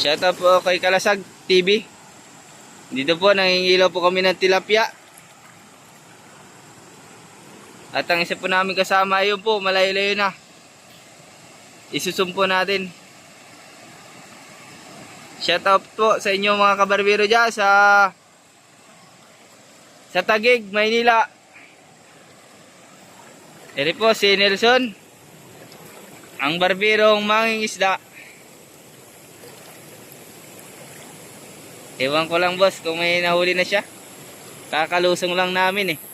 Shout out po kay Kalasag TV. Dito po, nangingilaw po kami ng tilapia. At ang isa po namin kasama, ayun po, malayo-layo na. Isusumpo natin. Shout out po sa inyo mga kabarbero dyan sa sa Tagig, Maynila. Eri po si Nelson. Ang barbirong manging isda. Ewan ko lang boss kung may nahuli na siya. Kakalusong lang namin eh.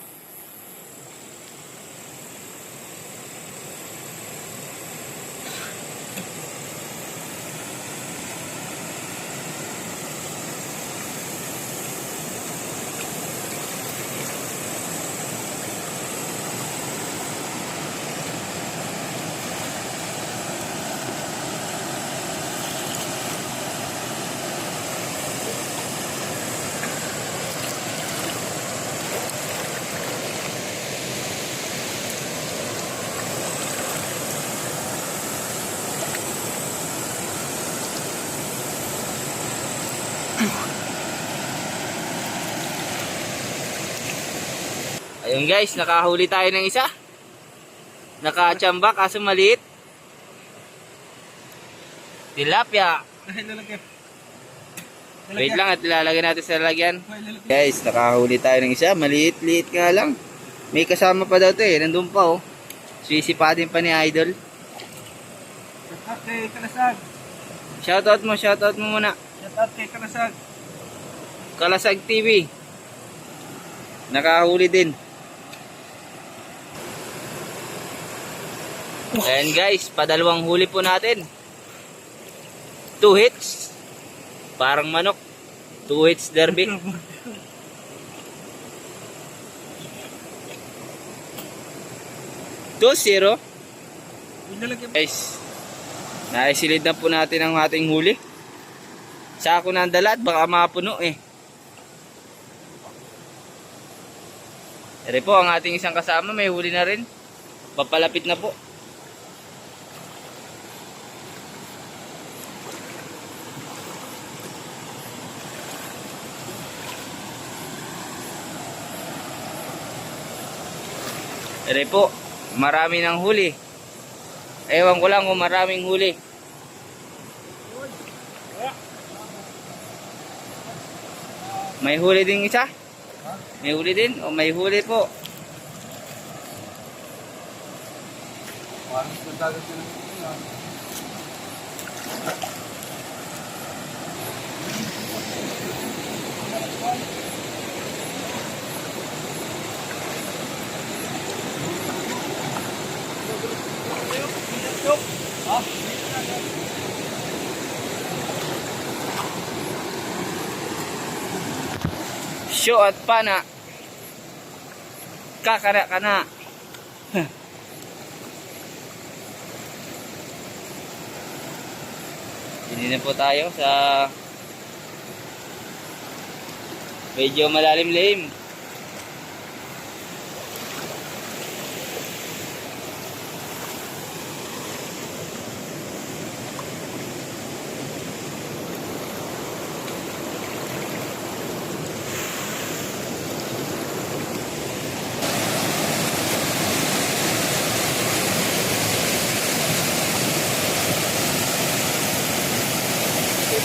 Ayun guys, nakahuli tayo ng isa. Nakachamba kaso maliit. Tilapia. Wait lang at ilalagay natin sa lalagyan. Guys, nakahuli tayo ng isa. Maliit-liit nga lang. May kasama pa daw to eh. Nandun pa oh. Sisipatin pa ni Idol. Shout out kay Kalasag. Shoutout mo, shoutout mo muna. Shout out kay Kalasag. Kalasag TV. Nakahuli din. Ayan guys, padalawang huli po natin. Two hits. Parang manok. Two hits derby. Two zero. Guys, naisilid na po natin ang ating huli. Sako na ang dalat, baka mapuno eh. Ere po, ang ating isang kasama may huli na rin. Papalapit na po. Ere po, marami ng huli. Ewan ko lang kung maraming huli. May huli din isa? May huli din? O may huli po? Parang nagdagat yun. Show at pana. Kakara ka na. Hindi na po tayo sa medyo malalim-lim.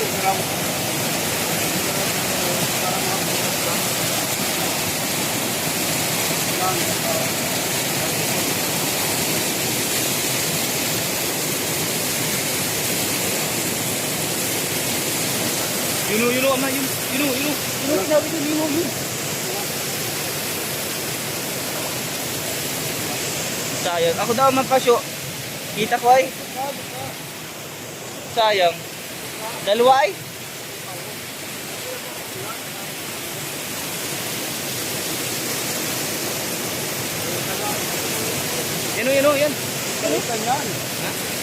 Yuno, yuno, ama, yun. Yuno, yuno. Yuno, sabi ko, yuno, yuno. Sayang. Ako daw magpasyo. Kita ko ay. Sayang. Dalawa ay. Yun, yun, yun. Balikan yan. Thank